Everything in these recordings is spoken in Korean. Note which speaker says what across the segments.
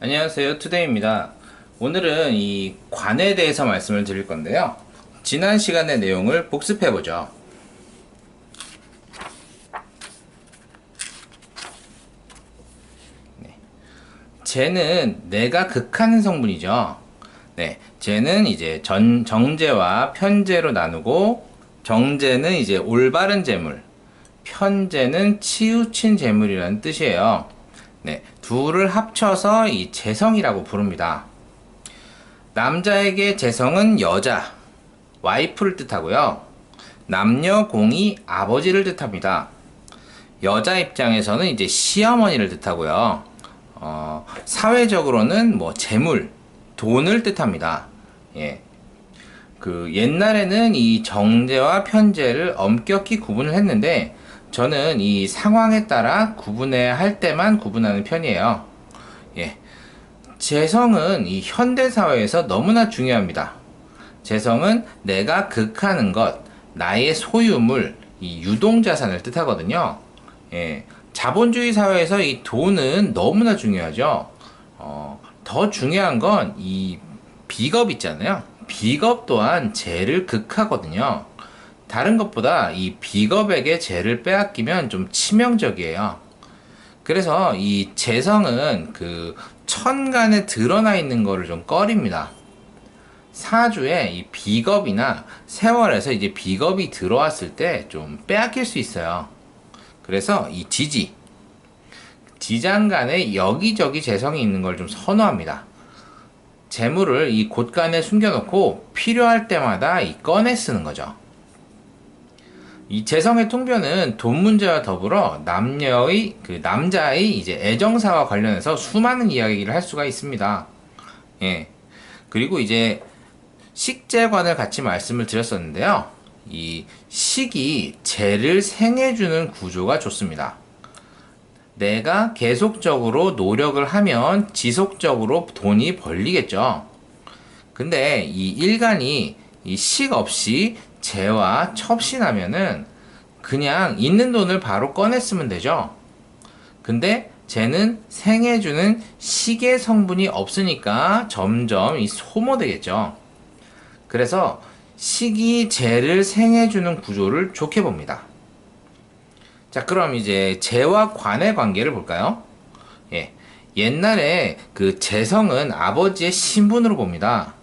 Speaker 1: 안녕하세요. 투데이입니다. 오늘은 이 관에 대해서 말씀을 드릴 건데요. 지난 시간의 내용을 복습해 보죠. 네. 쟤는 내가 극하는 성분이죠. 네, 쟤는 이제 전 정제와 편제로 나누고 정제는 이제 올바른 재물 편제는 치우친 재물이라는 뜻이에요 네, 둘을 합쳐서 이 재성이라고 부릅니다. 남자에게 재성은 여자, 와이프를 뜻하고요. 남녀 공이 아버지를 뜻합니다. 여자 입장에서는 이제 시어머니를 뜻하고요. 어, 사회적으로는 뭐 재물, 돈을 뜻합니다. 예. 그 옛날에는 이 정제와 편제를 엄격히 구분을 했는데 저는 이 상황에 따라 구분해야 할 때만 구분하는 편이에요. 예. 재성은 이 현대 사회에서 너무나 중요합니다. 재성은 내가 극하는 것, 나의 소유물, 이 유동자산을 뜻하거든요. 예. 자본주의 사회에서 이 돈은 너무나 중요하죠. 어, 더 중요한 건 이 비겁 있잖아요. 비겁 또한 재를 극하거든요. 다른 것보다 이 비겁에게 죄를 빼앗기면 좀 치명적이에요. 그래서 이 재성은 그 천간에 드러나 있는 거를 좀 꺼립니다. 사주에 이 비겁이나 세월에서 이제 비겁이 들어왔을 때 좀 빼앗길 수 있어요. 그래서 이 지지, 지장 간에 여기저기 재성이 있는 걸 좀 선호합니다. 재물을 이 곳간에 숨겨놓고 필요할 때마다 이 꺼내 쓰는 거죠. 이 재성의 통변은 돈 문제와 더불어 남녀의 그 남자의 이제 애정사와 관련해서 수많은 이야기를 할 수가 있습니다. 예. 그리고 이제 식재관을 같이 말씀을 드렸었는데요. 이 식이 재를 생해주는 구조가 좋습니다. 내가 계속적으로 노력을 하면 지속적으로 돈이 벌리겠죠. 근데 이 일간이 이 식 없이 재와 첩신하면은 그냥 있는 돈을 바로 꺼냈으면 되죠. 근데 쟤는 생해주는 시계 성분이 없으니까 점점 이 소모되겠죠. 그래서 식이 재를 생해주는 구조를 좋게 봅니다. 자, 그럼 이제 재와 관의 관계를 볼까요? 예. 옛날에 그 재성은 아버지의 신분으로 봅니다.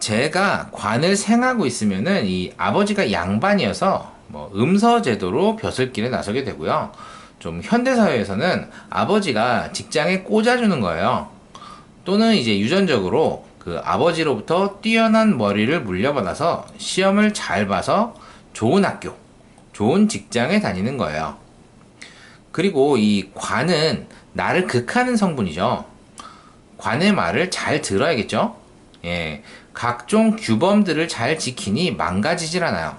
Speaker 1: 제가 관을 생하고 있으면은 이 아버지가 양반이어서 뭐 음서 제도로 벼슬길에 나서게 되고요. 좀 현대 사회에서는 아버지가 직장에 꽂아주는 거예요. 또는 이제 유전적으로 그 아버지로부터 뛰어난 머리를 물려받아서 시험을 잘 봐서 좋은 학교, 좋은 직장에 다니는 거예요. 그리고 이 관은 나를 극하는 성분이죠. 관의 말을 잘 들어야겠죠? 예. 각종 규범들을 잘 지키니 망가지질 않아요.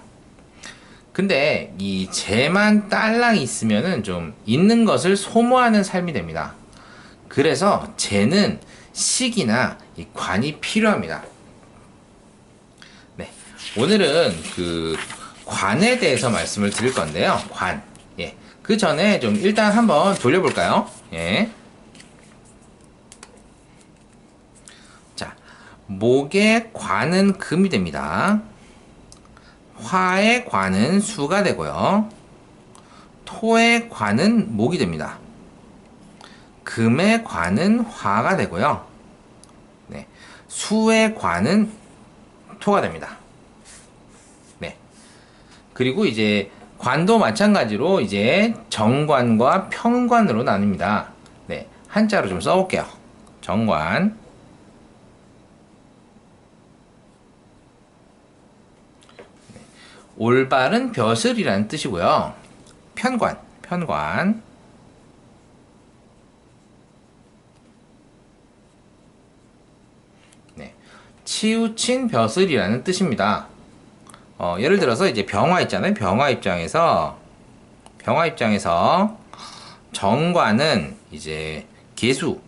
Speaker 1: 근데 이 재만 딸랑 있으면은 좀 있는 것을 소모하는 삶이 됩니다. 그래서 재는 식이나 이 관이 필요합니다. 네. 오늘은 그 관에 대해서 말씀을 드릴 건데요. 관. 예. 그 전에 좀 일단 한번 돌려볼까요? 예. 목의 관은 금이 됩니다. 화의 관은 수가 되고요. 토의 관은 목이 됩니다. 금의 관은 화가 되고요. 네. 수의 관은 토가 됩니다. 네. 그리고 이제 관도 마찬가지로 이제 정관과 평관으로 나뉩니다. 네. 한자로 좀 써볼게요. 정관. 올바른 벼슬이라는 뜻이고요. 편관, 편관. 네. 치우친 벼슬이라는 뜻입니다. 어, 예를 들어서 이제 병화 있잖아요. 병화 입장에서 병화 입장에서 정관은 이제 개수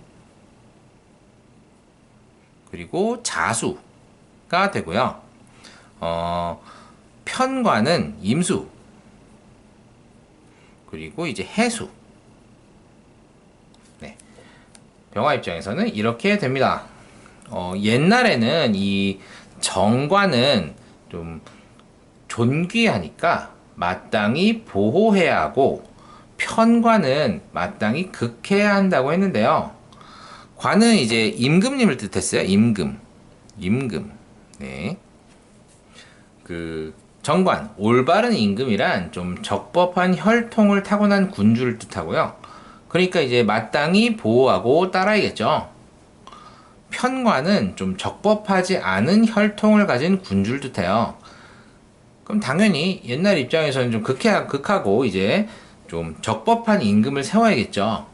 Speaker 1: 그리고 자수가 되고요. 어, 편과는 임수 그리고 이제 해수 네. 병화 입장에서는 이렇게 됩니다. 어, 옛날에는 이 정관은 좀 존귀하니까 마땅히 보호해야 하고 편관은 마땅히 극해야 한다고 했는데요. 관은 이제 임금님을 뜻했어요. 임금. 임금. 네. 그 정관, 올바른 임금이란 좀 적법한 혈통을 타고난 군주를 뜻하고요. 그러니까 이제 마땅히 보호하고 따라야겠죠. 편관은 좀 적법하지 않은 혈통을 가진 군주를 뜻해요. 그럼 당연히 옛날 입장에서는 좀 극해, 극하고 이제 좀 적법한 임금을 세워야겠죠.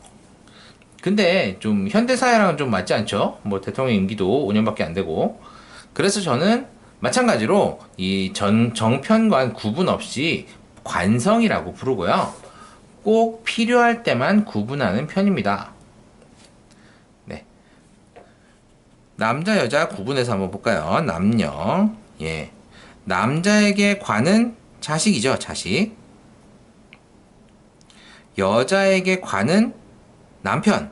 Speaker 1: 근데 좀 현대사회랑은 좀 맞지 않죠? 뭐 대통령 임기도 5년밖에 안 되고. 그래서 저는 마찬가지로 이 전, 정편관 구분 없이 관성이라고 부르고요. 꼭 필요할 때만 구분하는 편입니다. 네. 남자, 여자 구분해서 한번 볼까요? 남녀. 예. 남자에게 관은 자식이죠, 자식. 여자에게 관은 남편.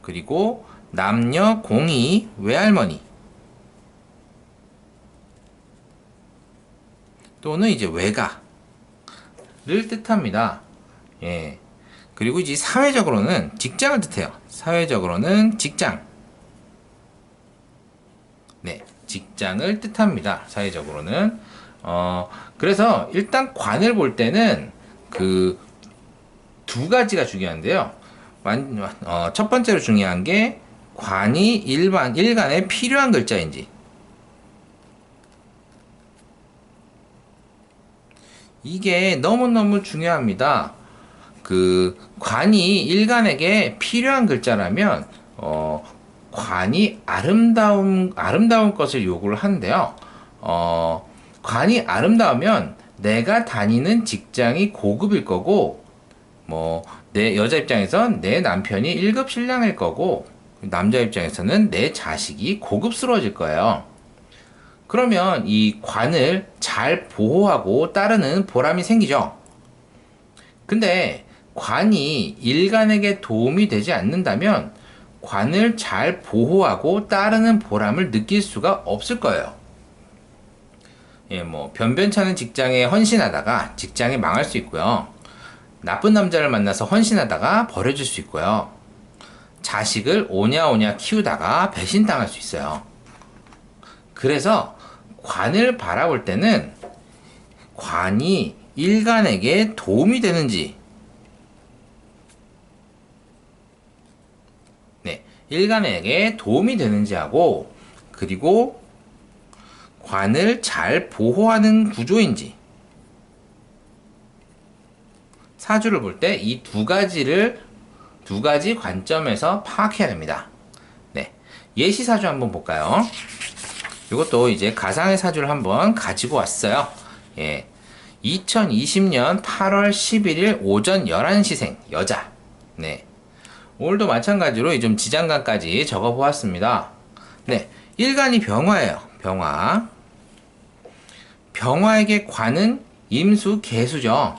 Speaker 1: 그리고 남녀 공이 외할머니. 또는 이제 외가를 뜻합니다. 예. 그리고 이제 사회적으로는 직장을 뜻해요. 사회적으로는 직장. 네. 직장을 뜻합니다. 사회적으로는. 어, 그래서 일단 관을 볼 때는 그 두 가지가 중요한데요. 완, 어, 첫 번째로 중요한 게 관이 일반, 일간에 필요한 글자인지. 이게 너무너무 중요합니다. 그 관이 일간에게 필요한 글자라면 어, 관이 아름다운 아름다운 것을 요구를 하는데요. 어, 관이 아름다우면 내가 다니는 직장이 고급일 거고 뭐 내 여자 입장에선 내 남편이 1급 신랑일 거고 남자 입장에서는 내 자식이 고급스러워질 거예요. 그러면 이 관을 잘 보호하고 따르는 보람이 생기죠. 근데 관이 일간에게 도움이 되지 않는다면 관을 잘 보호하고 따르는 보람을 느낄 수가 없을 거예요. 예, 뭐 변변찮은 직장에 헌신하다가 직장이 망할 수 있고요. 나쁜 남자를 만나서 헌신하다가 버려질 수 있고요. 자식을 오냐오냐 키우다가 배신당할 수 있어요. 그래서 관을 바라볼 때는 관이 일간에게 도움이 되는지, 네, 일간에게 도움이 되는지 하고, 그리고 관을 잘 보호하는 구조인지, 사주를 볼 때 이 두 가지를 두 가지 관점에서 파악해야 됩니다. 네. 예시 사주 한번 볼까요? 이것도 이제 가상의 사주를 한번 가지고 왔어요. 예. 2020년 8월 11일 오전 11시생 여자. 네. 오늘도 마찬가지로 좀 지장간까지 적어 보았습니다. 네. 일간이 병화예요. 병화. 병화에게 관은 임수 개수죠.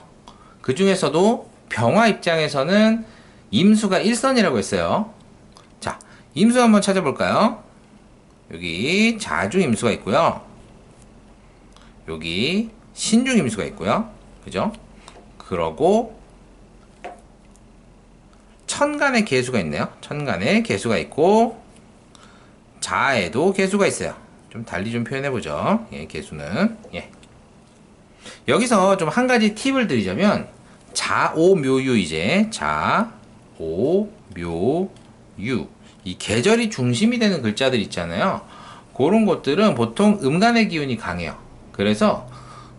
Speaker 1: 그 중에서도 병화 입장에서는 임수가 1선이라고 했어요. 자, 임수 한번 찾아볼까요? 여기 자주 임수가 있고요. 여기 신중 임수가 있고요. 그죠? 그러고 천간의 개수가 있네요. 천간의 개수가 있고 자에도 개수가 있어요. 좀 달리 좀 표현해 보죠. 예, 개수는 예. 여기서 좀 한 가지 팁을 드리자면 자오묘유 이제 자오묘유 이 계절이 중심이 되는 글자들 있잖아요. 그런 것들은 보통 음간의 기운이 강해요. 그래서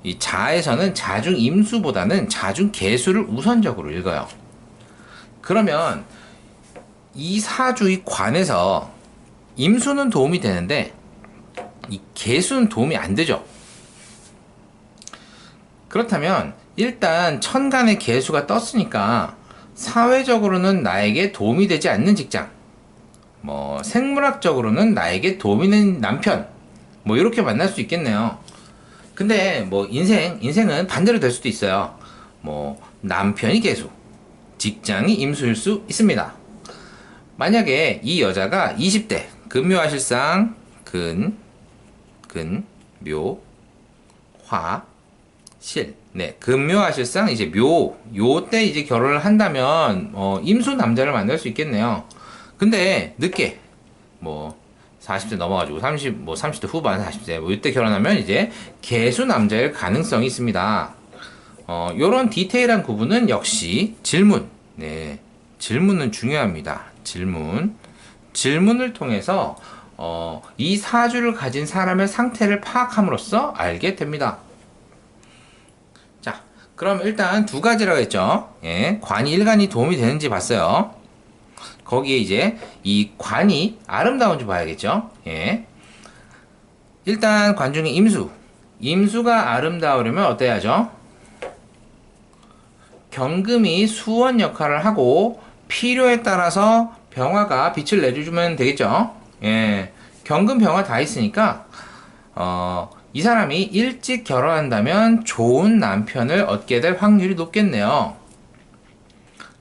Speaker 1: 이 자에서는 자중 임수보다는 자중 개수를 우선적으로 읽어요. 그러면 이 사주의 관에서 임수는 도움이 되는데 이 개수는 도움이 안 되죠. 그렇다면 일단 천간의 개수가 떴으니까 사회적으로는 나에게 도움이 되지 않는 직장, 뭐 생물학적으로는 나에게 도움이 되는 남편, 뭐 이렇게 만날 수 있겠네요. 근데 뭐 인생 인생은 반대로 될 수도 있어요. 뭐 남편이 개수, 직장이 임수일 수 있습니다. 만약에 이 여자가 20대 근묘하실상 근, 근, 묘, 화, 실. 네, 금묘하실상 이제 묘, 요 때 이제 결혼을 한다면 어, 임수 남자를 만날 수 있겠네요. 근데 늦게 뭐 40대 넘어가지고 30, 뭐 30대 후반, 40대 뭐 이때 결혼하면 이제 개수 남자일 가능성이 있습니다. 어, 요런 디테일한 구분은 역시 질문. 네. 질문은 중요합니다. 질문. 질문을 통해서 어, 이 사주를 가진 사람의 상태를 파악함으로써 알게 됩니다. 자, 그럼 일단 두 가지라고 했죠. 예, 관이 일간이 도움이 되는지 봤어요. 거기에 이제 이 관이 아름다운지 봐야겠죠. 예. 일단 관 중에 임수. 임수가 아름다우려면 어때야죠? 경금이 수원 역할을 하고 필요에 따라서 병화가 빛을 내주면 되겠죠. 예. 경금 병화 다 있으니까 어, 이 사람이 일찍 결혼한다면 좋은 남편을 얻게 될 확률이 높겠네요.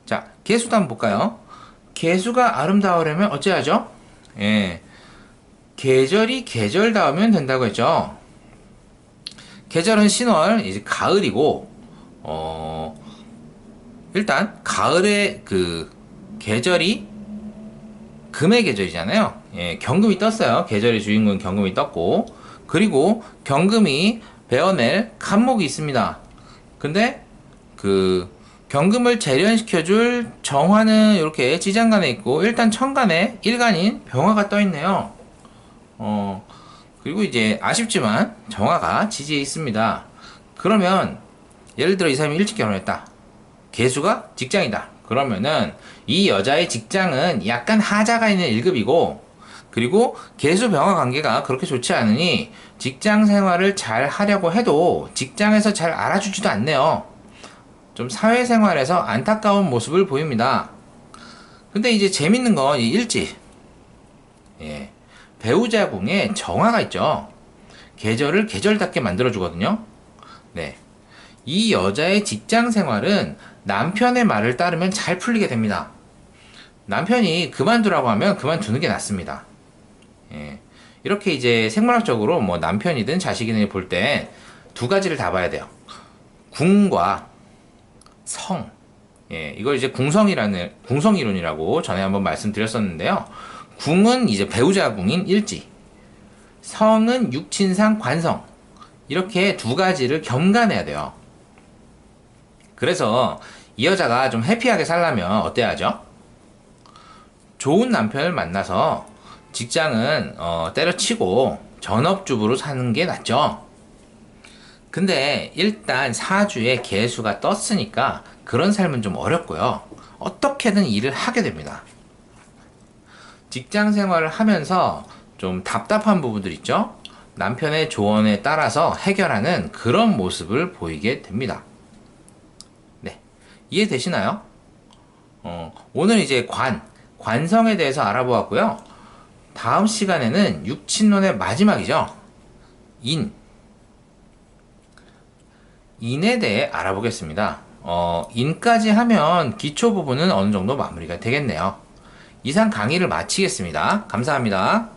Speaker 1: 자, 개수도 한번 볼까요? 개수가 아름다우려면 어찌하죠? 예. 계절이 계절다우면 된다고 했죠. 계절은 신월, 이제 가을이고, 어, 일단, 가을에 그, 계절이 금의 계절이잖아요. 예, 경금이 떴어요. 계절의 주인공 경금이 떴고, 그리고 경금이 베어낼 간목이 있습니다. 근데, 그, 경금을 재련시켜줄 정화는 이렇게 지장간에 있고 일단 천간에 일간인 병화가 떠 있네요. 어 그리고 이제 아쉽지만 정화가 지지에 있습니다. 그러면 예를 들어 이 사람이 일찍 결혼했다. 개수가 직장이다. 그러면은 이 여자의 직장은 약간 하자가 있는 1급이고 그리고 개수 병화 관계가 그렇게 좋지 않으니 직장 생활을 잘 하려고 해도 직장에서 잘 알아주지도 않네요. 좀 사회생활에서 안타까운 모습을 보입니다. 근데 이제 재밌는 건 이 일지. 예. 배우자 궁에 정화가 있죠. 계절을 계절답게 만들어주거든요. 네. 이 여자의 직장 생활은 남편의 말을 따르면 잘 풀리게 됩니다. 남편이 그만두라고 하면 그만두는 게 낫습니다. 예. 이렇게 이제 생물학적으로 뭐 남편이든 자식이든 볼 때 두 가지를 다 봐야 돼요. 궁과 성. 예, 이걸 이제 궁성이라는, 궁성 이론이라고 전에 한번 말씀드렸었는데요. 궁은 이제 배우자 궁인 일지. 성은 육친상 관성. 이렇게 두 가지를 겸간해야 돼요. 그래서 이 여자가 좀 해피하게 살려면 어때야죠? 좋은 남편을 만나서 직장은 어, 때려치고 전업주부로 사는 게 낫죠. 근데 일단 사주에 개수가 떴으니까 그런 삶은 좀 어렵고요. 어떻게든 일을 하게 됩니다. 직장 생활을 하면서 좀 답답한 부분들 있죠? 남편의 조언에 따라서 해결하는 그런 모습을 보이게 됩니다. 네. 이해되시나요? 어, 오늘 이제 관, 관성에 대해서 알아보았고요. 다음 시간에는 육친론의 마지막이죠. 인, 인에 대해 알아보겠습니다. 어, 인까지 하면 기초 부분은 어느 정도 마무리가 되겠네요. 이상 강의를 마치겠습니다. 감사합니다.